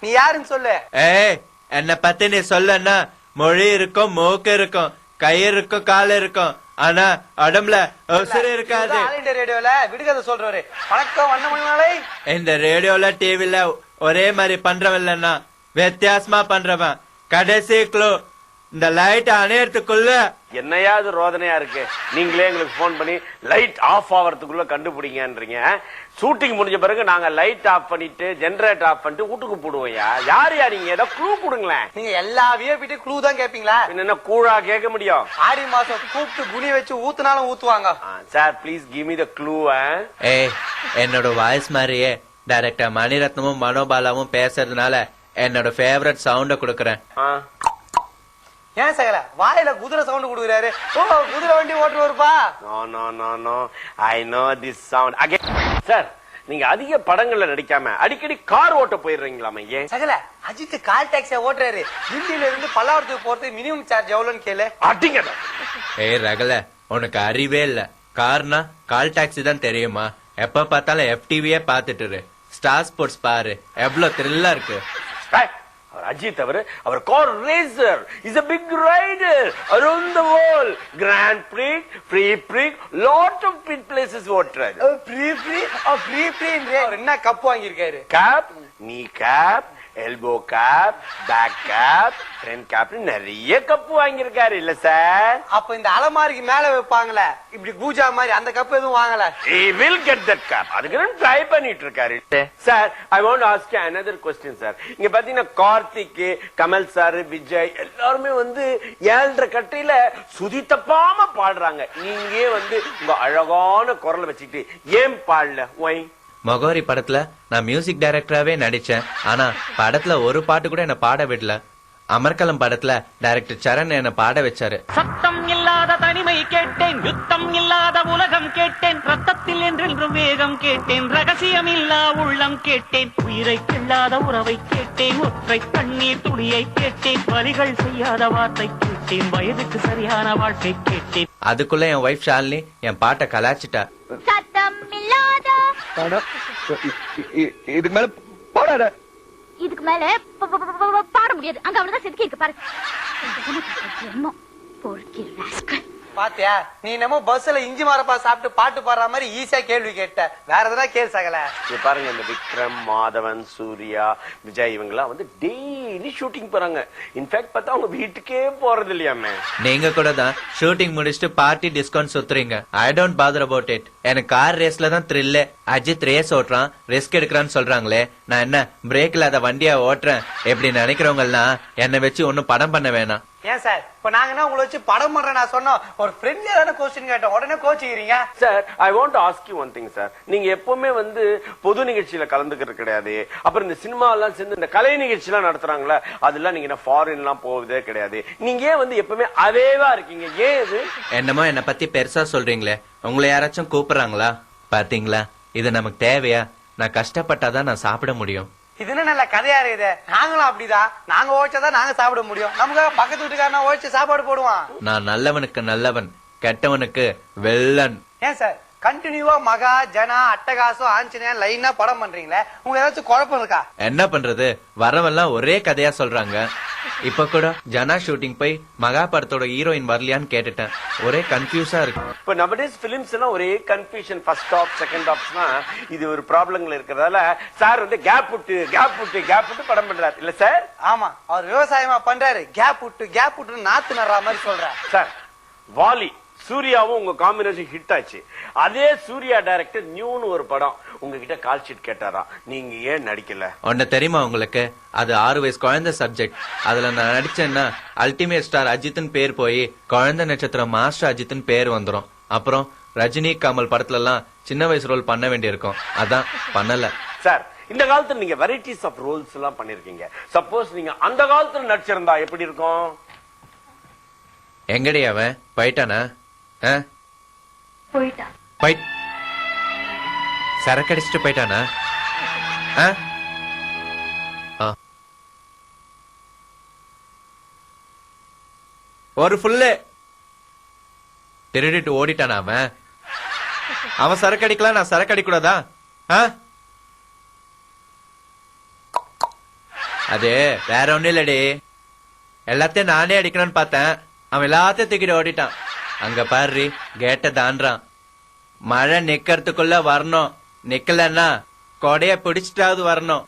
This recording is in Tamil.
நீ யாருன்னு சொல்லு. ஏய் என்ன பத்தி நீ சொல்லன்னா மொழி இருக்கும் மூக்கு இருக்கும் கை இருக்கும் கால் இருக்கும். ஆனா உடம்புல உசுறு இருக்காது. இண்டியா ரேடியோல விடுகதை சொல்றவரு. வணக்கம் வண்ணமணி மாலை. இந்த ரேடியோல டிவில ஒரே மாதிரி பண்றவன்லன்னா வித்தியாசமா பண்றவன். கடைசி க்ளூ இந்த லைட் அணையறதுக்குள்ள என்னையா இது ரோதனையா இருக்கு. நீங்களே எங்களுக்கு ஃபோன் பண்ணி லைட் ஆஃப் ஆவறதுக்குள்ள கண்டுபிடிங்கன்றீங்க. ஷூட்டிங் முடிஞ்ச பிறகு நாங்க லைட் ஆஃப் பண்ணிட்டு ஜெனரேட்டர் ஆஃப் பண்ணிட்டு வீட்டுக்கு போடுவோம்யா. யார் யா நீங்க? ஏதோ க்ளூ கொடுங்களேன். நீங்க எல்லா விஐபிட்டு க்ளூ தான் கேப்பீங்களா? பின்ன என்ன கூழா கேட்க முடியும்? ஆடி மாசம் கூப்பிட்டு குனி வச்சு ஊத்துனாலும் ஊத்துவாங்க. Sir please give me the clue ஏய் என்னோட வாய்ஸ் மாதிரியே டைரக்டர் மணிரத்னமும் மனோபாலாவும் பேசுறதுனால என்னோட ஃபேவரட் சவுண்ட கொடுக்கறேன். ஏன் சகல? வாயில குதிரை சவுண்ட் கொடுக்குறாரு. ஓ குதிரை வண்டி ஓட்டுறவருப்பா. No no no no I know this sound again sir நீங்க அதிக படங்கள்ல நடிக்காம அடிக்கடி கார் ஓட்ட போயிடுறீங்களாமே ஏன்? சகல அஜித் கால் டாக்ஸியா ஓட்டுறாரு. தில்லியில இருந்து பல்லாவரத்துக்கு போறதுக்கு மினிமம் சார்ஜ் எவ்வளவுன்னு கேளு. அடிங்க. ஏய் ரகல உனக்கு அறிவே இல்ல. கார்னா கால் டாக்ஸி தான் தெரியுமா? எப்ப பார்த்தாலும் எஃப்டிவியே பாத்துட்டு ஸ்டார் ஸ்போர்ட்ஸ் பாரு. எவ்வளவு த்ரில்லா இருக்கு. அவர் அஜித் அவர் அவர் car racer is a big rider around the world grand prix free prix lot of bit places ஓட்டுறாரு. Free free free free அவர் என்ன கப் வாங்கியிருக்காரு? Cap knee cap elbow cap back cap front cap நிறைய கப் வாங்கியிருக்காரு இல்ல சார் அப்ப இந்த அலமாரிக்கு மேல வைப்பாங்களே இப்படி கூஜா மாதிரி அந்த கப் எதுவும் வாங்கல? He will get that cap அதுக்கு ட்ரை பண்ணிட்டு இருக்காரு sir I want ask another question sir இங்க பாத்தீங்கன்னா கார்த்திக் கமல் சார் விஜய் எல்லாருமே வந்து ஏழ்ற கட்டையில சுதி தப்பாம பாடுறாங்க. நீங்க வந்து உங்க அழகான குரலை வச்சுக்கிட்டு ஏன் பாடல? ஒய் மகோரி படத்துல நான் மியூசிக் டைரக்டராவே நடிச்சேன். ஆனா படத்துல ஒரு பாட்டு கூட என்ன பாட விடல. அமர்கலம் படத்துல டைரக்டர் சரண் என்ன பாட வச்சாரு. சத்தம் இல்லாத தனிமை கேட்டேன் யுத்தம் இல்லாத உலகம் கேட்டேன் ரத்தத்தில் என்றென்றும் வேகம் கேட்டேன் ரகசியம் இல்லா உள்ளம் கேட்டேன் உயிரை கில்லாத உறவை கேட்டேன் ஒற்றை கண்ணீர் துளியை கேட்டேன் வரிகள் செய்யாத வார்த்தை கேட்டேன் வயதுக்கு சரியான வாழ்க்கை கேட்டேன். அதுக்குள்ள என் ஒய்ஃப் ஷாலினி என் பாட்டை கலாச்சிட்டா இதுக்கு மேல போடாத. இதுக்கு மேல பாட முடியாது. அங்க அவனதான் செதுக்கி இருக்கு பாரு என்னமோ பாத்தியா? நீ என்னமோ பஸ்ல இஞ்சி மரப்பா சாப்பிட்டு பாட்டு பாடுற மாதிரி ஈஸியா கேள்வி கேட்ட. வேற எதனா கேள் சகல? இங்க பாருங்க இந்த விக்ரம் மாதவன் சூர்யா விஜய் இவங்கெல்லாம் வந்து டெய்லி ஷூட்டிங் போறாங்க. இன்ஃபேக்ட் பார்த்தா அவங்க வீட்டுக்கே போறது இல்லையாமே நீங்க கூட தான் ஷூட்டிங் முடிச்சுட்டு party discount சுத்துறீங்க. I don't bother about it எனக்கு கார் ரேஸ்ல தான் த்ரில்லு அஜித் ரேஸ் ஓட்டுறான் ரிஸ்க் எடுக்கிறான்னு சொல்றாங்களே. நான் என்ன பிரேக் இல்லாத வண்டியா ஓட்டுறேன்? எப்படி நினைக்கிறவங்க எல்லாம் என்னை வச்சு ஒன்னும் படம் பண்ண வேணாம். ஏன் சார்? இப்ப நாங்க என்ன உங்களை வச்சு படம் பண்றேன் நான் சொன்னோம். ஒரு ஃப்ரெண்ட்லியான கொஸ்டின் கேட்டோம். உடனே கோச்சிக்கிறீங்க? Sir I want ask you one thing sir நீங்க எப்பவுமே வந்து பொது நிகழ்ச்சியில கலந்துக்கிறது கிடையாது. அப்புறம் இந்த சினிமா எல்லாம் சேர்ந்து இந்த கலை நிகழ்ச்சி எல்லாம் நடத்துறாங்களா அதெல்லாம் நீங்க ஃபாரின் எல்லாம் போவதே கிடையாது. நீங்க ஏன் வந்து எப்பவுமே அதேவா இருக்கீங்க? ஏன் இது? என்னமோ என்ன பத்தி பெருசா சொல்றீங்களே. உங்களை யாராச்சும் கூப்பிடுறாங்களா? பாத்தீங்களா? இது நமக்கு தேவையா? நான் கஷ்டப்பட்டாதான் நான் சாப்பிட முடியும். இது என்ன நல்ல கதையா இருக்குது? நாங்களும் அப்படிதான் நாங்க ஓய்ச்சாதான் நாங்க சாப்பிட முடியும். நமக்காக பக்கத்து வீட்டுக்காரனா ஓய்ச்சு சாப்பாடு போடுவான். நான் நல்லவனுக்கு நல்லவன் கெட்டவனுக்கு வெள்ளன். ஏன் சார்? கண்டினியூவா மகா ஜனா அட்டகாசம் ஆஞ்சநேயன் லைனா படம் பண்றீங்களே? உங்க ஏதாச்சும் குழப்பம் இருக்கா? என்ன பண்றது? வரவெல்லாம் ஒரே கதையா சொல்றாங்க. இப்ப கூட ஜனா ஷூட்டிங் போய் மகா படத்தோட ஹீரோயின் வரலையான்னு கேட்டுட்டேன். ஒரே கன்ஃபியூஸா இருக்கு. இப்ப நவடேஸ் பிலிம்ஸ் எல்லாம் ஒரே கன்ஃபியூஷன் ஃபர்ஸ்ட் ஆஃப் செகண்ட் ஆஃப்ஸ்னா இது ஒரு ப்ராப்ளங்கள் இருக்கிறதால சார் வந்து கேப் விட்டு கேப் விட்டு கேப் விட்டு படம் பண்றாரு. இல்ல சார் ஆமா. அவர் விவசாயமா பண்றாரு. கேப் விட்டு கேப் விட்டு நாத்து நடுற மாதிரி சொல்றாரு. சார் வாலி. சூர்யாவும் உங்க காம்பினேஷன் ஹிட் ஆச்சு. அதே சூர்யா டைரக்டர் நியூன்னு ஒரு படம் உங்ககிட்ட கால் ஷீட் கேட்டாராம் நீங்க ஏன் நடிக்கல? ஒன்னு தெரியுமா உங்களுக்கு? அது ஆறு வயசு குழந்தை சப்ஜெக்ட் அதுல நான் நடிச்சேன்னா அல்டிமேட் ஸ்டார் அஜித்னு பேர் போய் குழந்தை நட்சத்திரம் மாஸ்டர் அஜித்னு பேர் வந்துரும். அப்புறம் ரஜினி கமல் படத்துல எல்லாம் சின்ன வயசு ரோல் பண்ண வேண்டியிருக்கும். அதான் பண்ணல. சார் இந்த காலத்துல நீங்க வெரைட்டிஸ் ஆஃப் ரோல்ஸ் எல்லாம் பண்ணிருக்கீங்க. சப்போஸ் நீங்க அந்த காலத்துல நடிச்சிருந்தா எப்படி இருக்கும்? எங்கடி அவன்? போயிட்டானா? ஆ? போயிட்டா போய் சரக்கடிச்சிட்டு போயிட்டானா ஆ? ஆ. ஒரு ஃபுல்லு திருடிட்டு ஓடிட்டானா அவன் அவன் சரக்கு அடிக்கலாம் நான் சரக்கு அடிக்கூடாதா? அது வேற ஒண்ணும் இல்லடி எல்லாத்தையும் நானே அடிக்கணும்னு பார்த்தேன் அவன் எல்லாத்தையும் தூக்கிட்டு ஓடிட்டான் அங்க பாரு கேட்ட தாண்டான் மழை நிக்கிறதுக்குள்ள வரணும். நிக்கலன்னா கொடைய பிடிச்சிட்டாவது வரணும்.